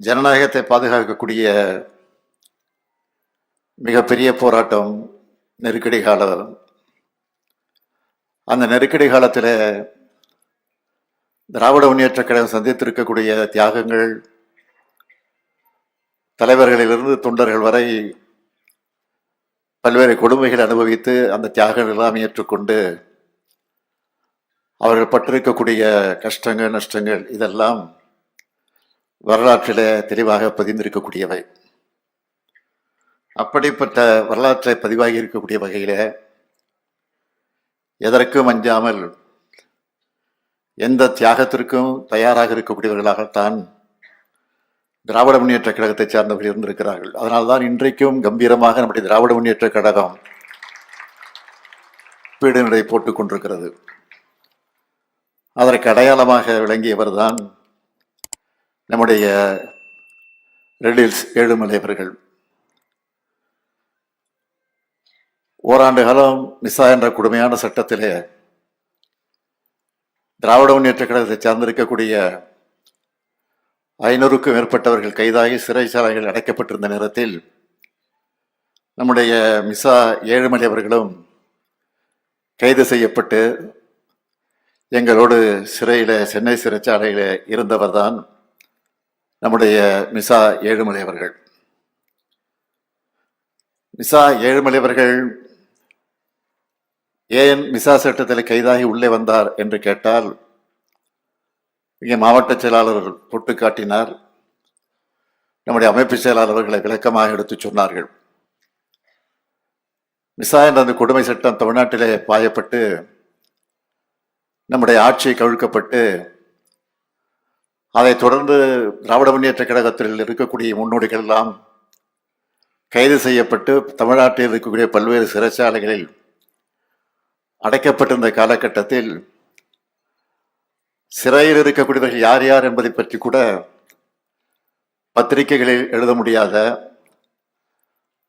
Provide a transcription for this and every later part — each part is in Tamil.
ஜனநாயகத்தை பாதுகாக்கக்கூடிய மிகப்பெரிய போராட்டம் நெருக்கடி காலம். அந்த நெருக்கடி காலத்தில் திராவிட முன்னேற்ற கழகம் சந்தித்திருக்கக்கூடிய தியாகங்கள் தலைவர்களிலிருந்து தொண்டர்கள் வரை பல்வேறு கொடுமைகள் அனுபவித்து அந்த தியாகங்கள் எல்லாம் ஏற்றுக்கொண்டு அவர்கள் பட்டிருக்கக்கூடிய கஷ்டங்கள் நஷ்டங்கள் இதெல்லாம் வரலாற்றில் தெளிவாக பதிந்திருக்கக்கூடியவை. அப்படிப்பட்ட வரலாற்றை பதிவாகி இருக்கக்கூடிய வகையில் எதற்கும் அஞ்சாமல் எந்த தியாகத்திற்கும் தயாராக இருக்கக்கூடியவர்களாகத்தான் திராவிட முன்னேற்ற கழகத்தை சார்ந்தவர்கள் இருந்திருக்கிறார்கள். அதனால்தான் இன்றைக்கும் கம்பீரமாக நம்முடைய திராவிட முன்னேற்ற கழகம் பீடுநடை போட்டுக் கொண்டிருக்கிறது. அதற்கு அடையாளமாக விளங்கியவர்தான் நம்முடைய ரெடில்ஸ் ஏழுமலை அவர்கள். ஓராண்டு காலம் மிசா என்ற கொடுமையான சட்டத்திலே திராவிட முன்னேற்ற கழகத்தை சார்ந்திருக்கக்கூடிய ஐநூறுக்கும் மேற்பட்டவர்கள் கைதாகி சிறைச்சாலைகள் அடைக்கப்பட்டிருந்த நேரத்தில் நம்முடைய மிசா ஏழுமலை அவர்களும் கைது செய்யப்பட்டு எங்களோடு சிறையில் சென்னை சிறைச்சாலையில் இருந்தவர்தான். நம்முடைய மிசா ஏழுமலை அவர்கள். மிசா ஏழுமலை அவர்கள் ஏன் மிசா சட்டத்தில் கைதாகி உள்ளே வந்தார் என்று கேட்டால் இங்கே மாவட்ட செயலாளர் தொட்டு காட்டினார். நம்முடைய அமைப்பு செயலாளர்களை விளக்கமாக எடுத்துச் சொன்னார்கள். மிசா என்ற அந்த கொடுமை சட்டம் தமிழ்நாட்டிலே பாயப்பட்டு நம்முடைய ஆட்சி கவிழ்க்கப்பட்டு அதைத் தொடர்ந்து திராவிட முன்னேற்ற கழகத்தில் இருக்கக்கூடிய முன்னோடிகள் எல்லாம் கைது செய்யப்பட்டு தமிழ்நாட்டில் இருக்கக்கூடிய பல்வேறு சிறைச்சாலைகளில் அடைக்கப்பட்டிருந்த காலகட்டத்தில் சிறையில் இருக்கக்கூடியவர்கள் யார் யார் என்பதை பற்றி கூட பத்திரிகைகளில் எழுத முடியாத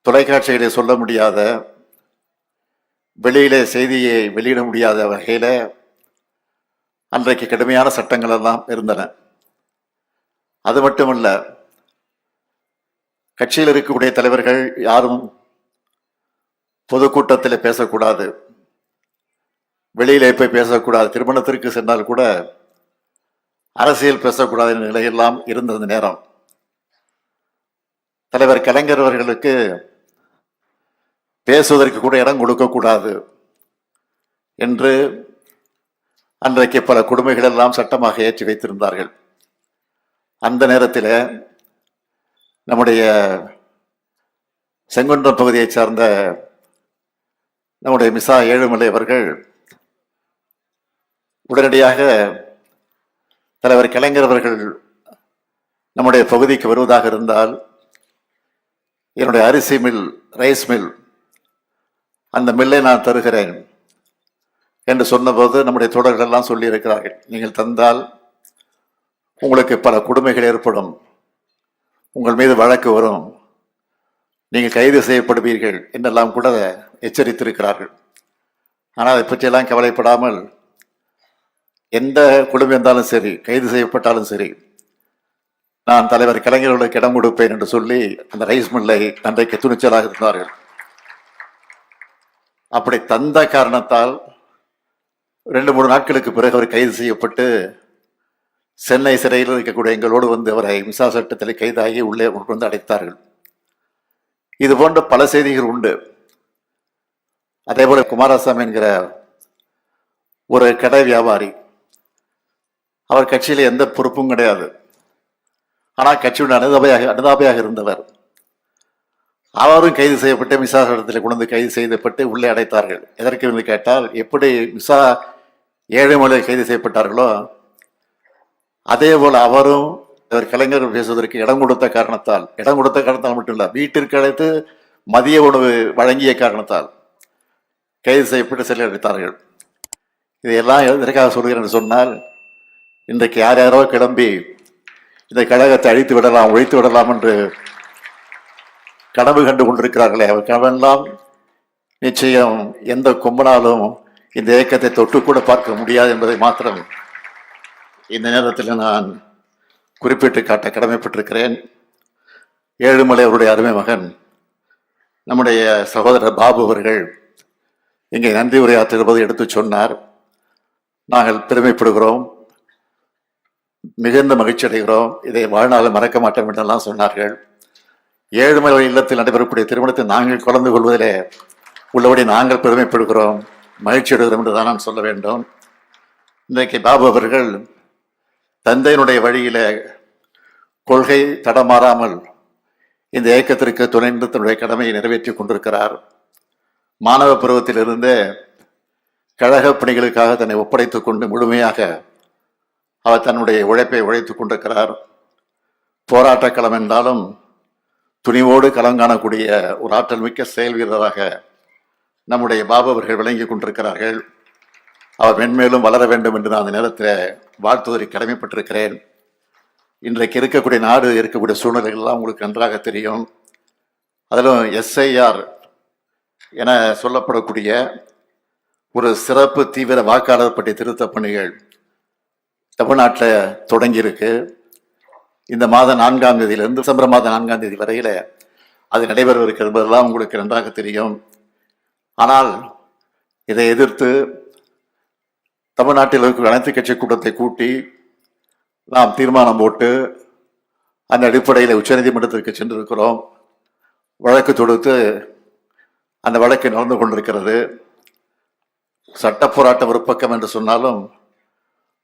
தொலைக்காட்சிகளை சொல்ல முடியாத வெளியிலே செய்தியை வெளியிட முடியாத வகையில் அன்றைக்கு கடுமையான சட்டங்கள் எல்லாம் இருந்தன. அது மட்டுமல்ல கட்சியில் இருக்கக்கூடிய தலைவர்கள் யாரும் பொதுக்கூட்டத்தில் பேசக்கூடாது வெளியிலே போய் பேசக்கூடாது திருமணத்திற்கு சென்றால் கூட அரசியல் பேசக்கூடாத நிலையெல்லாம் இருந்தது அந்த நேரம். தலைவர் கலைஞர் அவர்களுக்கு பேசுவதற்கு கூட இடம் கொடுக்கக்கூடாது என்று அன்றைக்கு பல கொடுமைகளெல்லாம் சட்டமாக ஏற்றி வைத்திருந்தார்கள். அந்த நேரத்தில் நம்முடைய செங்குன்றம் பகுதியைச் சார்ந்த நம்முடைய மிசா ஏழுமலை அவர்கள் உடனடியாக தலைவர் கலைஞர் அவர்கள் நம்முடைய பகுதிக்கு வருவதாக இருந்தால் என்னுடைய அரிசி மில் ரைஸ் மில் அந்த மில்லை நான் தருகிறேன் என்று சொன்னபோது நம்முடைய தோழர்கள் எல்லாம் சொல்லியிருக்கிறார்கள். நீங்கள் தந்தால் உங்களுக்கு பல கொடுமைகள் ஏற்படும். உங்கள் மீது வழக்கு வரும். நீங்கள் கைது செய்யப்படுவீர்கள் என்றெல்லாம் கூட எச்சரித்திருக்கிறார்கள். ஆனால் அதை பற்றியெல்லாம் கவலைப்படாமல் எந்த குடும்பம் இருந்தாலும் சரி கைது செய்யப்பட்டாலும் சரி நான் தலைவர் கலைஞர்களுக்கு இடம் கொடுப்பேன் என்று சொல்லி அந்த ரைஸ் மில்லை அன்றைக்கு துணிச்சலாக இருந்தார்கள். அப்படி தந்த காரணத்தால் ரெண்டு மூணு நாட்களுக்கு பிறகு அவர் கைது செய்யப்பட்டு சென்னை சிறையில் இருக்கக்கூடிய எங்களோடு வந்து அவரை இம்சா சட்டத்தில் கைதாகி உள்ளே கொண்டு வந்து அடைத்தார்கள். இது போன்ற பல செய்திகள் உண்டு. அதே போல் குமாரசாமி என்கிற ஒரு கடை வியாபாரி அவர் கட்சியில் எந்த பொறுப்பும் கிடையாது. ஆனால் கட்சியுடைய அனுதாபையாக அனுதாபையாக இருந்தவர். அவரும் கைது செய்யப்பட்டு மிசா சட்டத்தில் கொண்டு வந்து கைது செய்யப்பட்டு உள்ளே அடைத்தார்கள். எதற்கு என்று கேட்டால் எப்படி மிசா ஏழைமலை கைது செய்யப்பட்டார்களோ அதே போல் அவரும் அவர் கலைஞர் பேசுவதற்கு இடம் கொடுத்த காரணத்தால் இடம் கொடுத்த காரணத்தால் மட்டும் இல்லை வீட்டிற்கு அழைத்து மதிய உணவு வழங்கிய காரணத்தால் கைது செய்யப்பட்டு சிலர் அடைத்தார்கள் இதையெல்லாம் எதற்காக சொல்கிறேன் என்று சொன்னால் இன்றைக்கு யார் யாரோ கிளம்பி இந்த கழகத்தை அழித்து விடலாம் ஒழித்து விடலாம் என்று கனவு கண்டு கொண்டிருக்கிறார்களே அவர் கனவெல்லாம் நிச்சயம் எந்த கொம்பனாலும் இந்த இயக்கத்தை தொட்டு கூட பார்க்க முடியாது என்பதை மாத்திரம் இந்த நேரத்தில் நான் குறிப்பிட்டு காட்ட கடமைப்பட்டிருக்கிறேன். ஏழுமலை அவருடைய அருமை மகன் நம்முடைய சகோதரர் பாபு அவர்கள் இங்கே நன்றி உரையாற்றுவது எடுத்து சொன்னார். நாங்கள் பெருமைப்படுகிறோம் மிகுந்த மகிழ்ச்சி அடைகிறோம். இதை வாழ்நாளில் மறக்க மாட்டோம் என்றெல்லாம் சொன்னார்கள். ஏழுமலை இல்லத்தில் நடைபெறக்கூடிய திருமணத்தை நாங்கள் கலந்து கொள்வதிலே உள்ளபடி நாங்கள் பெருமைப்படுகிறோம். மகிழ்ச்சி அடைகிறோம் என்று தான் நான் சொல்ல வேண்டும். இன்றைக்கு பாபு அவர்கள் தந்தையினுடைய வழியில கொள்கை தடமாறாமல் இந்த இயக்கத்திற்கு துணைந்து தன்னுடைய கடமையை நிறைவேற்றிக் கொண்டிருக்கிறார். மாணவ பருவத்திலிருந்தே கழக பணிகளுக்காக தன்னை ஒப்படைத்துக் கொண்டு முழுமையாக அவர் தன்னுடைய உழைப்பை உழைத்துக் கொண்டிருக்கிறார். போராட்ட களம் என்றாலும் துணிவோடு களம் காணக்கூடிய ஒரு ஆற்றல் மிக்க செயல் வீரராக நம்முடைய பாபு அவர்கள் விளங்கிக் கொண்டிருக்கிறார்கள். அவர் மென்மேலும் வளர வேண்டும் என்று நான் அந்த நேரத்தில் வாழ்த்துவதை கடமைப்பட்டிருக்கிறேன். இன்றைக்கு இருக்கக்கூடிய நாடு இருக்கக்கூடிய சூழ்நிலைகள்லாம் உங்களுக்கு நன்றாக தெரியும். அதிலும் எஸ்ஐஆர் என சொல்லப்படக்கூடிய ஒரு சிறப்பு தீவிர வாக்காளர் பற்றிய திருத்த பணிகள் தமிழ்நாட்டில் தொடங்கியிருக்கு. இந்த மாதம் நான்காம் தேதியிலிருந்து டிசம்பர் மாதம் நான்காம் தேதி வரையில் அது நடைபெறவிருக்கிறது உங்களுக்கு நன்றாக தெரியும். ஆனால் இதை எதிர்த்து தமிழ்நாட்டில் இருக்கிற அனைத்து கட்சி கூட்டத்தை கூட்டி நாம் தீர்மானம் போட்டு அந்த அடிப்படையில் உச்சநீதிமன்றத்திற்கு சென்றிருக்கிறோம். வழக்கு தொடுத்து அந்த வழக்கு நடந்து கொண்டிருக்கிறது. சட்ட போராட்டம் ஒரு பக்கம் என்று சொன்னாலும்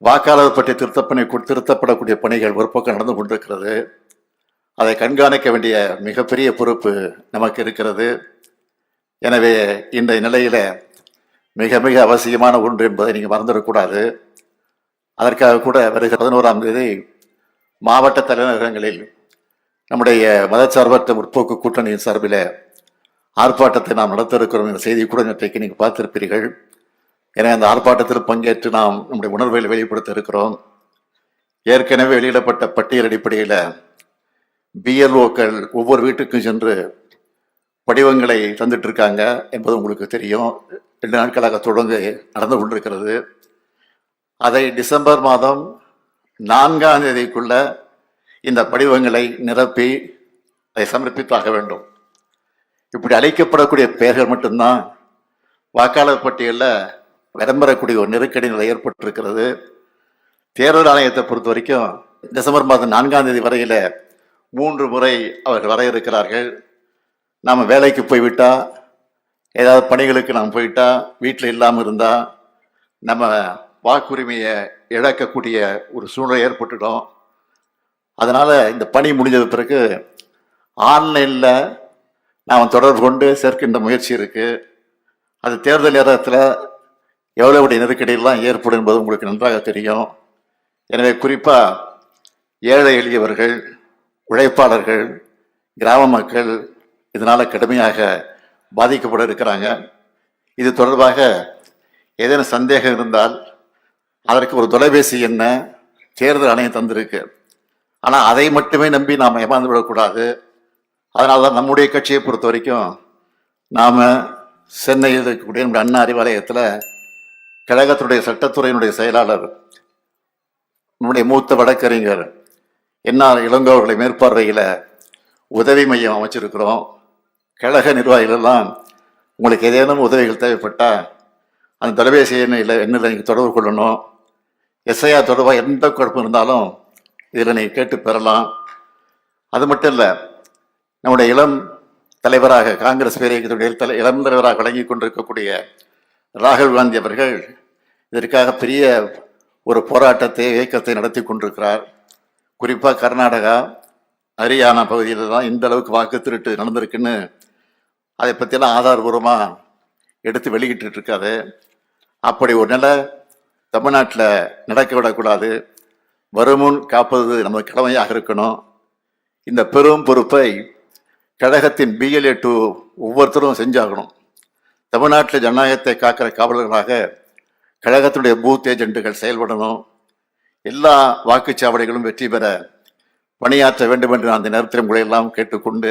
வாக்காளர் பற்றிய திருத்தப்பணி திருத்தப்படக்கூடிய பணிகள் ஒரு பக்கம் நடந்து கொண்டிருக்கிறது. அதை கண்காணிக்க வேண்டிய மிகப்பெரிய பொறுப்பு நமக்கு இருக்கிறது. எனவே இந்த நிலையில் மிக மிக அவசியமான ஒன்று என்பதை நீங்கள் மறந்துடக்கூடாது. அதற்காக கூட வருகிற பதினோராம் தேதி மாவட்ட தலைநகரங்களில் நம்முடைய மதச்சார்பற்ற முற்போக்கு கூட்டணியின் சார்பில் ஆர்ப்பாட்டத்தை நாம் நடத்த இருக்கிறோம் என்ற செய்தி கூட இன்றைக்கு நீங்கள் பார்த்திருப்பீர்கள். என அந்த ஆர்ப்பாட்டத்தில் பங்கேற்று நாம் நம்முடைய உணர்வை வெளிப்படுத்த இருக்கிறோம் ஏற்கனவே வெளியிடப்பட்ட பட்டியல் அடிப்படையில் பிஎல்ஓக்கள் ஒவ்வொரு வீட்டுக்கும் சென்று படிவங்களை தந்துட்டு இருக்காங்க என்பது உங்களுக்கு தெரியும். ரெண்டு நாட்களாக தொடர்ந்து நடந்து கொண்டிருக்கிறது. அதை டிசம்பர் மாதம் நான்காம் தேதிக்குள்ள இந்த படிவங்களை நிரப்பி அதை சமர்ப்பித்தாக வேண்டும். இப்படி அழைக்கப்படக்கூடிய பெயர்கள் மட்டும்தான் வாக்காளர் பட்டியலில் விளம்பரக்கூடிய ஒரு நெருக்கடி நிலை ஏற்பட்டிருக்கிறது. தேர்தல் ஆணையத்தை பொறுத்த வரைக்கும் டிசம்பர் மாதம் நான்காம் தேதி வரையில் மூன்று முறை அவர்கள் வர இருக்கிறார்கள். நாம் வேலைக்கு போய்விட்டால் ஏதாவது பணிகளுக்கு நாம் போயிட்டா வீட்டில் இல்லாமல் இருந்தால் நம்ம வாக்குரிமையை இழக்கக்கூடிய ஒரு சூழ்நிலை ஏற்பட்டுடும் அதனால் இந்த பணி முடிஞ்சது பிறகு ஆன்லைனில் நாம் தொடர்பு கொண்டு சேர்க்கின்ற முயற்சி இருக்குது அது தேர்தல் நேரத்தில் எவ்வளவு நெருக்கடியெல்லாம் ஏற்படும் என்பது உங்களுக்கு நன்றாக தெரியும். எனவே குறிப்பாக ஏழை எளியவர்கள் உழைப்பாளர்கள் கிராம மக்கள் இதனால் கடுமையாக பாதிக்கப்பட இருக்கிறாங்க. இது தொடர்பாக ஏதேனும் சந்தேகம் இருந்தால் அதற்கு ஒரு தொலைபேசி என்ன தேர்தல் ஆணையம் தந்திருக்கு. ஆனால் அதை மட்டுமே நம்பி நாம் ஏமாந்து விடக்கூடாது. அதனால தான் நம்முடைய கட்சியை பொறுத்த வரைக்கும் நாம் சென்னையில் இருக்கக்கூடிய நம்முடைய அண்ணா அறிவாலயத்தில் கழகத்தினுடைய சட்டத்துறையினுடைய செயலாளர் நம்முடைய மூத்த வழக்கறிஞர் என்ஆர் இளங்கோவர்களை மேற்பார்வையில் உதவி மையம் அமைச்சிருக்கிறோம். கழக நிர்வாகிகள் எல்லாம் உங்களுக்கு ஏதேனும் உதவிகள் தேவைப்பட்டால் அந்த தொலைபேசி எண்ணில் எண்ணில் நீங்கள் தொடர்பு கொள்ளணும். எஸ்ஐஆர் தொடர்பாக எந்த குழப்பம் இருந்தாலும் இதில் நீங்கள் கேட்டு பெறலாம். அது மட்டும் இல்லை நம்முடைய இளம் தலைவராக காங்கிரஸ் பேரியக்கத்துடைய தலை இளம் தலைவராக வழங்கி கொண்டிருக்கக்கூடிய ராகுல் காந்தி அவர்கள் இதற்காக பெரிய ஒரு போராட்டத்தை இயக்கத்தை நடத்தி கொண்டிருக்கிறார். குறிப்பாக கர்நாடகா ஹரியானா பகுதியில் தான் இந்த அளவுக்கு வாக்கு திருட்டு நடந்திருக்குன்னு அதை பற்றியெல்லாம் ஆதாரபூர்வமாக எடுத்து வெளியிட்டு இருக்காது அப்படி ஒரு நிலை தமிழ்நாட்டில் நடக்க விடக்கூடாது. வருமுன் காப்பது நமது கடமையாக இருக்கணும். இந்த பெரும் பொறுப்பை கழகத்தின் பிஎல்ஏ டூ ஒவ்வொருத்தரும் செஞ்சாகணும். தமிழ்நாட்டில் ஜனநாயகத்தை காக்கிற காவலர்களாக கழகத்தினுடைய பூத் ஏஜென்ட்டுகள் செயல்படணும். எல்லா வாக்குச்சாவடிகளும் வெற்றி பெற பணியாற்ற வேண்டும் என்று அந்த நேரத்தில் உங்களையெல்லாம் கேட்டுக்கொண்டு